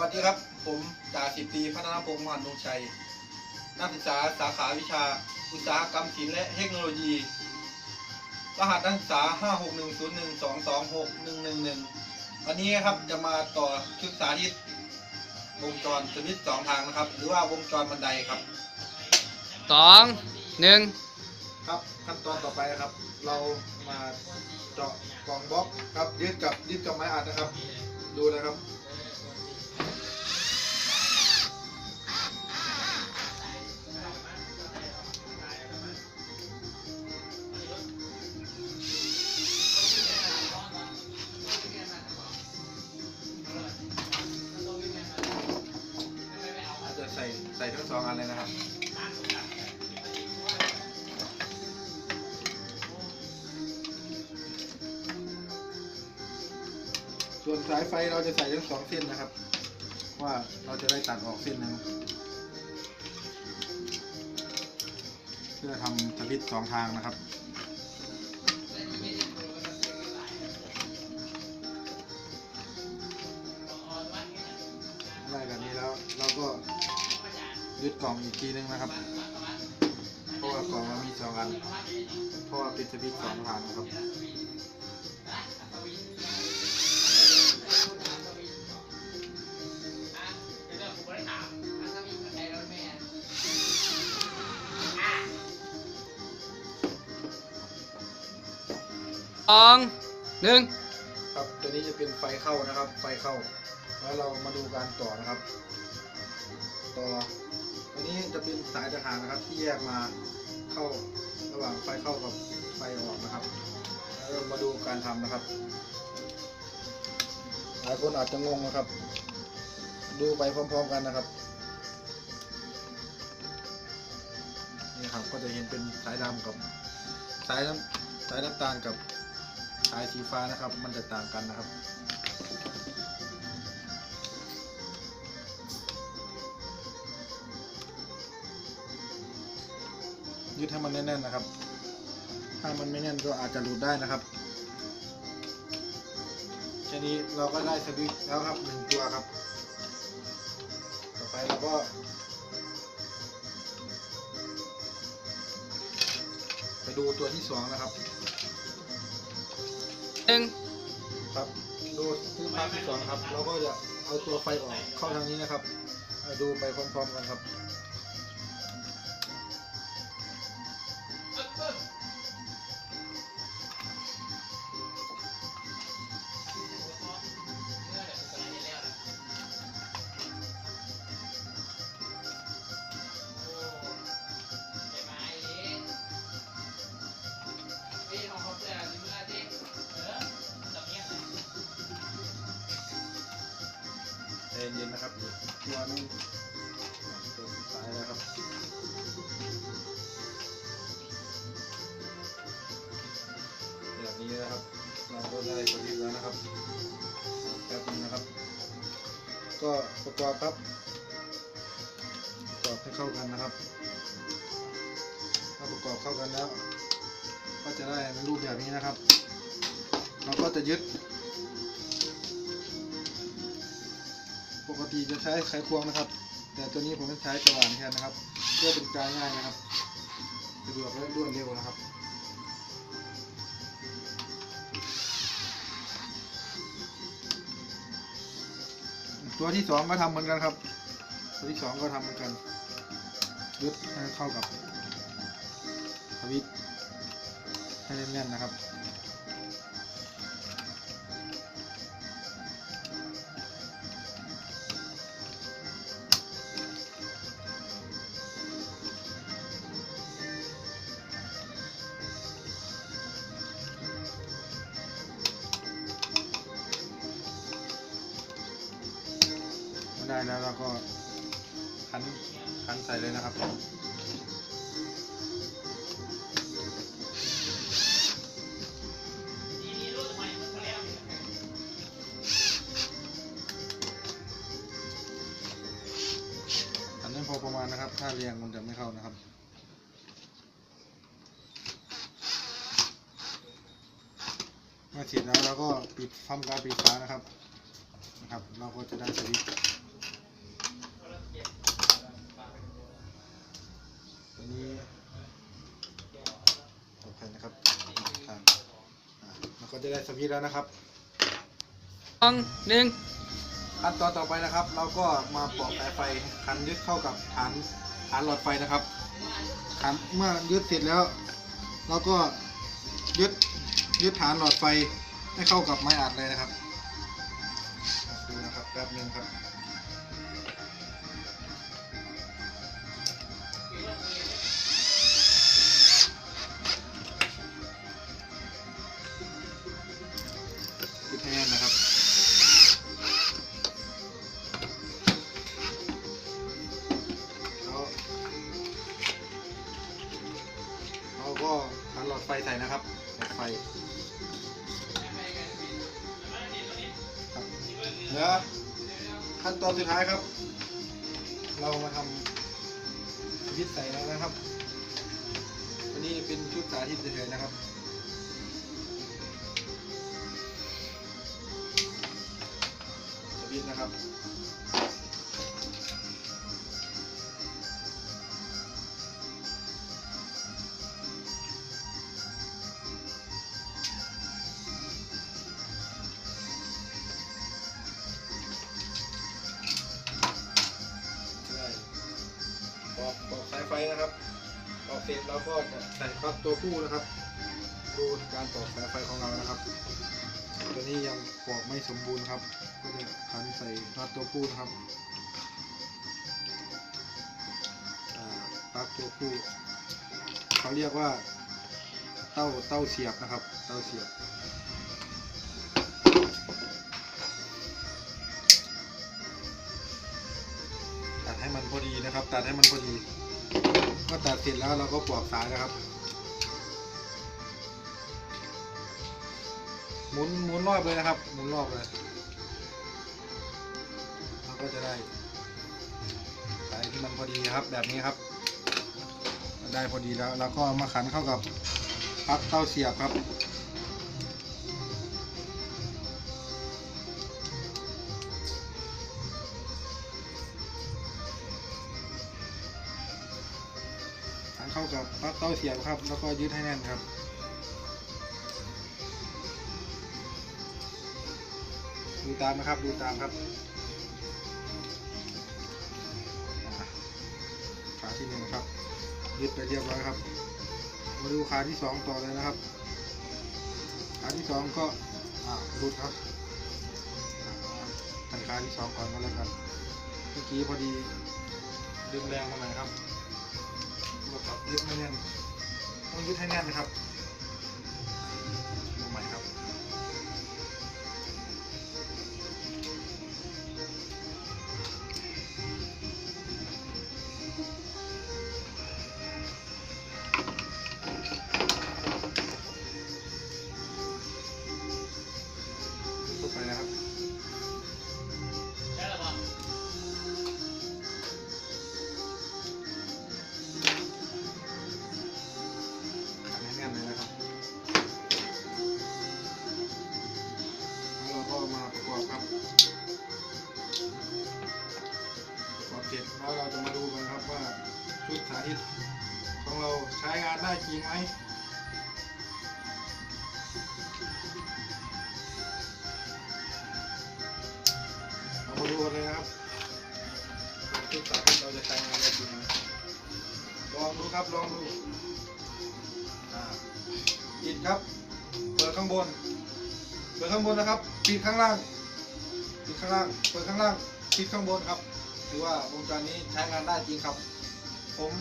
วัสดีครับ ผมจ่าสิบตรีพัฒนาพงศ์มหันตงชัย นักศึกษาสาขาวิชา อุตสาหกรรมศิลป์และเทคโนโลยี รหัสนักศึกษา 56101226111 วันนี้ครับจะมาต่อชุดสาธิตวงจรสวิตช์สองทางนะครับ หรือว่าวงจรบันไดครับสองหนึ่งครับขั้นตอนต่อไปนะครับ เรามาเจาะกล่องบล็อกครับยึดกับยึดกับไม้อัดนะครับ ดูนะครับ วนสายไฟเราจะใส่ทั้งสองเส้นนะครับ ว่าเราจะได้ตัดออกเส้นหนึ่งเพื่อทำสวิตสองทางนะครับได้แบบนี้แล้วเราก็ยึดกล่องอีกทีนึงนะครับเพราะว่ากล่องเรามีสองอันเพราะว่าป็นสวิตสองทางนะครับ สองหนึ่งครับตัวนี้จะเป็นไฟเข้านะครับ ไฟเข้า แล้วเรามาดูการต่อนะครับ ต่อตัวนี้จะเป็นสายทหารนะครับ ที่แยกมาเข้าระหว่างไฟเข้ากับไฟออกนะครับ แล้วเรามาดูการทำนะครับ หลายคนอาจจะงงนะครับ ดูไปพร้อมๆกันนะครับนี่ครับก็จะเห็นเป็นสายดำกับสายน้ำสายน้ำตาลกับายสีฟ้านะครับ มันจะต่างกันนะครับ ยึดให้มันแน่นๆนะครับ ถ้ามันไม่แน่นก็อาจจะหลุดได้นะครับแค่นี้เราก็ได้สวิตช์แล้วครับหนึ่งตัวครับ ต่อไปเราก็ไปดูตัวที่สองนะครับ หนึ่งครับดูที่ภาพที่สองครับ เราก็จะเอาตัวไฟออกเข้าทางนี้นะครับดูไปพร้อมๆกันครับ เย็นๆนะครับตัวนึงตัวสายแล้วครับแบบนี้นะครับ เราก็ได้สวิตช์แล้วนะครับแป๊บนึงนะครับ ก็ประกอบครับประกอบให้เข้ากันนะครับ ถ้าประกอบเข้ากันแล้ว ก็จะได้รูปแบบนี้นะครับ เราก็จะยึด ติจะใช้ไขควงนะครับ แต่ตัวนี้ผมจะใช้สว่านแทนนะครับ เพื่อเป็นการง่ายนะครับสะดวกและรวดเร็วนะครับตัวที่สองก็ทำเหมือนกันครับ ตัวที่สองก็ทำเหมือนกันยึดให้เข้ากับสวิตให้แน่นๆนะครับ ได้แล้วเราก็คั้นคั้นใส่เลยนะครับอันนี้พอประมาณนะครับ ถ้าเรียงมันจะไม่เข้านะครับเมื่อเสร็จแล้วเราก็ปิดทำการปิดฝานะครับนะครับ เราก็จะได้สวิต จะได้สวิตช์แล้วนะครับสองหนึ่งขั้นตอนต่อไปนะครับ เราก็มาปอกสายไฟขันยึดเข้ากับฐานฐานหลอดไฟนะครับขันเมื่อยึดเสร็จแล้ว เราก็ยึดยึดฐานหลอดไฟให้เข้ากับไม้อัดเลยนะครับดูนะครับแป๊บหนึงครับ นะครับไฟครับเหลือขั้นตอนสุดท้ายครับ เรามาทำสวิตช์ใส่แล้วนะครับอันนี้เป็นชุดสาธิตเฉยๆนะครับสวิตช์นะครับ นะครับปอกเสร็จเราก็จะใส่ปลั๊กตัวผู้นะครับ ดูการปอสายไฟของเรานะครับ ตัวนี้ยังปอกไม่สมบูรณ์ครับ ก็จะขันใส่น็อตตัวผู้นะครับปลั๊กตัวผู้เขาเรียกว่าเต้าเต้าเสียบนะครับ เต้าเสียบตัดให้มันพอดีนะครับ ตัดให้มันพอดี ตัดเสร็จแล้วเราก็ปลอกสายนะครับ หมุนหมุนรอบเลยนะครับ หมุนรอบเลยเราก็จะได้สายที่มันพอดีครับ แบบนี้ครับ ได้พอดีแล้วเราก็มาขันเข้ากับปลั๊กเต้าเสียบครับ ปลั๊กเต้าเสียบครับ แล้วก็ยึดให้แน่นครับดูตามนะครับดูตามครับขาที่หนึ่งครับ ยึดไปเรียบร้อยครับ มาดูขาที่สองต่อเลยนะครับ ขาที่สองก็รุดครับอ่าใส่ขาที่สองก่อนก็แล้วกันเมื่อกี้พอดีดึงแรงมาหน่อยครับ ยึดไม่แน่นต้องยึดให้แน่นนะครับ ของเราใช้งานได้จริงไหมเรามาดูเลยครับชุดสาธิตเราจะใช้งานได้จริงไหมลองดูครับลองดูอ่าปิดครับเปิดข้างบนเปิดข้างบนนะครับปิดข้างล่างปิดข้างล่างเปิดข้างล่างปิดข้างบนครับถือว่าวงจรนี้ใช้งานได้จริงครับ ผม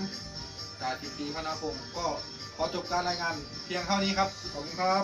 จ่าสิบตีพนาคมก็ขอจบการรายงานเพียงเท่านี้ครับ ขอบคุณครับ